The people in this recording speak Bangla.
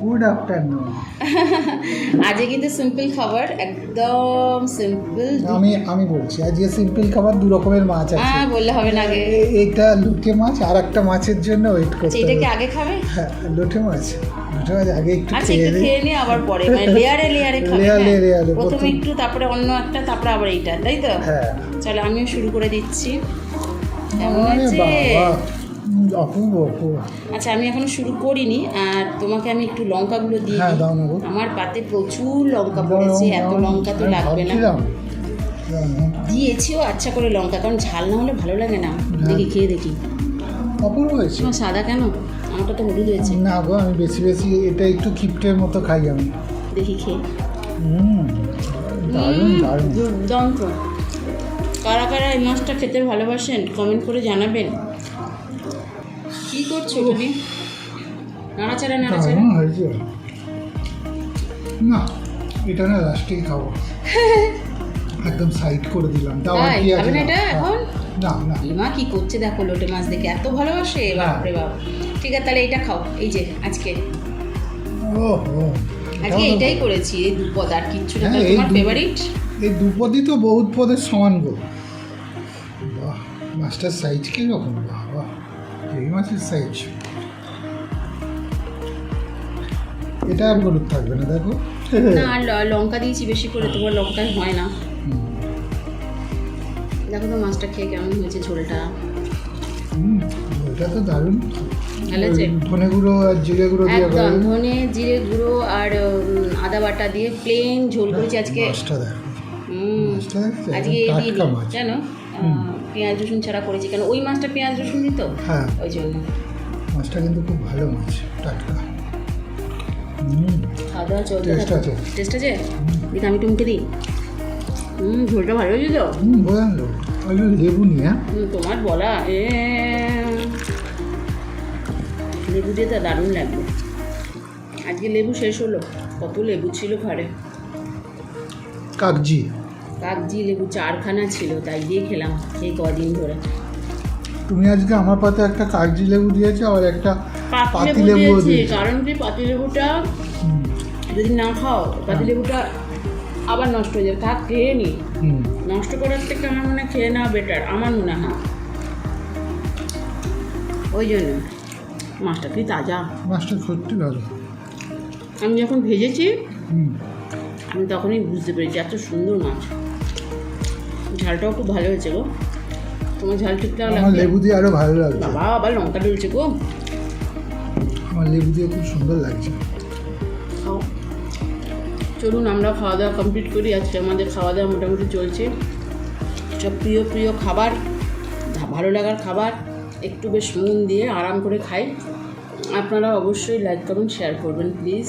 গুড আফটারনুন আজকে কিন্তু সিম্পল খাবার একদম সিম্পল আমি আমি বলছি আজকে সিম্পল খাবার দু রকমের মাছ আছে। হ্যাঁ বললে হবে না আগে। এটা লুটে মাছ আর একটা মাছের জন্য ওয়েট আচ্ছা, করতে এটা কি আগে খাবে? হ্যাঁ লুটে মাছ। লুটে মাছ আগে একটু আচ্ছা খেয়ে নিই খেয়ে নিয়ে আবার পরে। মানে লেয়ারে লেয়ারে খাবে Layer, হ্যাঁ? layer, প্রথমে একটু তারপরে অন্য একটা তারপরে আবার এইটা তাই তো? হ্যাঁ। চলো আমিও শুরু করে দিচ্ছি? বাবা। উম, অপূর্ব অপূর্ব। আচ্ছা আমি এখনও শুরু করিনি আর তোমাকে আমি একটু লঙ্কাগুলো দিয়ে হ্যাঁ দাও না আমার পাতে প্রচুর লঙ্কা পড়েছে এত লঙ্কা তো লাগবে না। দিয়েছিও আচ্ছা করে লঙ্কা কারণ ঝাল না হলে ভালো লাগে না। দেখি খেয়ে দেখি। অপূর্ব হয়েছে। সাদা কেন? আমারটা তো হলুদ হয়েছে। না গো আমি বেশি বেশি এটা একটু কিপ্টের মতো খাই আমি। দেখি খেয়ে। হুম দারুণ দারুণ। দুর্দান্ত। কারা কারা এই মাছটা খেতে ভালোবাসেন কমেন্ট করে জানাবেন। কি করছ তুমি? নাড়াচাড়া নাড়াচাড়া। হয়েছে না এটা না লাস্টেই খাব একদম সাইড করে দিলাম। দাও আর কি আছে? এটা এখন? না না। মা কি করছে দেখো লোটে মাছ দেখে। এত ভালোবাসে? বাপরে বাপ। ঠিক আছে তাহলে এইটা খাও। এই যে আজকে। ও ও আজকে এইটাই করেছি এই দুপদ আর কিচ্ছু না হ্যাঁ, তোমার ফেভারিট এই দুপদই তো বহুত পদের সমান গো। বাহ মাছটার সাইজ কীরকম? বাহ বাহ। মাছের এটা আর হলুদ থাকবে না দেখো। না লঙ্কা দিয়েছি বেশি করে তোমার লঙ্কায় হয় না। দেখো তো মাছটা খেয়ে কেমন হয়েছে ঝোলটা। এটা তো দারুণ। ধনে গুঁড়ো আর জিরে গুঁড়ো দিয়ে একদম ধনে জিরে গুঁড়ো আর আদা বাটা দিয়ে প্লেন ঝোল করেছি আজকে। মাছটা দেখো? আজকে। জানো? পেঁয়াজ রসুন ছাড়া করেছি। কেন ওই মাছটা পেঁয়াজ রসুন দিত? হ্যাঁ। ওই জন্য মাছটা কিন্তু খুব ভালো মাছ টাটকা। হুম। খাওয়া দাওয়া চলতে আছে। টেস্ট আছে দিকে আমি টুমকে দিই। হুম ঝোলটা ভালো হয়েছে তো? হুম তো ওই লেবু নিয়ে। তোমার বলা। এ লেবু দিয়ে তো দারুণ লাগবে আজকে লেবু শেষ হলো। কত লেবু ছিল ঘরে। কাগজি কাগজি লেবু চারখানা ছিল তাই দিয়ে খেলাম এই কদিন ধরে। তুমি আজকে আমার পাতে একটা কাগজি লেবু দিয়েছ আর একটা পাতি লেবু দিয়েছি কারণ কি পাতি লেবুটা যদি না খাও পাতি লেবুটা আবার নষ্ট হয়ে যাবে থাক খেয়ে নি? নষ্ট করার থেকে আমার মনে হয় খেয়ে নেওয়া বেটার আমার মনে হয়। ওই জন্য। মাছটা কি তাজা? মাছটা সত্যি ভালো। আমি যখন ভেজেছি আমি তখনই বুঝতে পেরেছি এত সুন্দর মাছ। ঝালটাও খুব ভালো হয়েছে গো। তোমার ঝাল ঠিকঠাক লাগছে লেবু দিয়ে আরও ভালো লাগছে বাবা আবার লঙ্কা ডলছে গো। আমার লেবু দিয়ে খুব সুন্দর লাগছে। চলুন আমরা খাওয়া দাওয়া কমপ্লিট করি। আজকে আমাদের খাওয়া দাওয়া মোটামুটি চলছে। সব প্রিয় প্রিয় খাবার ভালো লাগার খাবার একটু বেশ মন দিয়ে আরাম করে খাই। আপনারা অবশ্যই লাইক করুন শেয়ার করবেন প্লিজ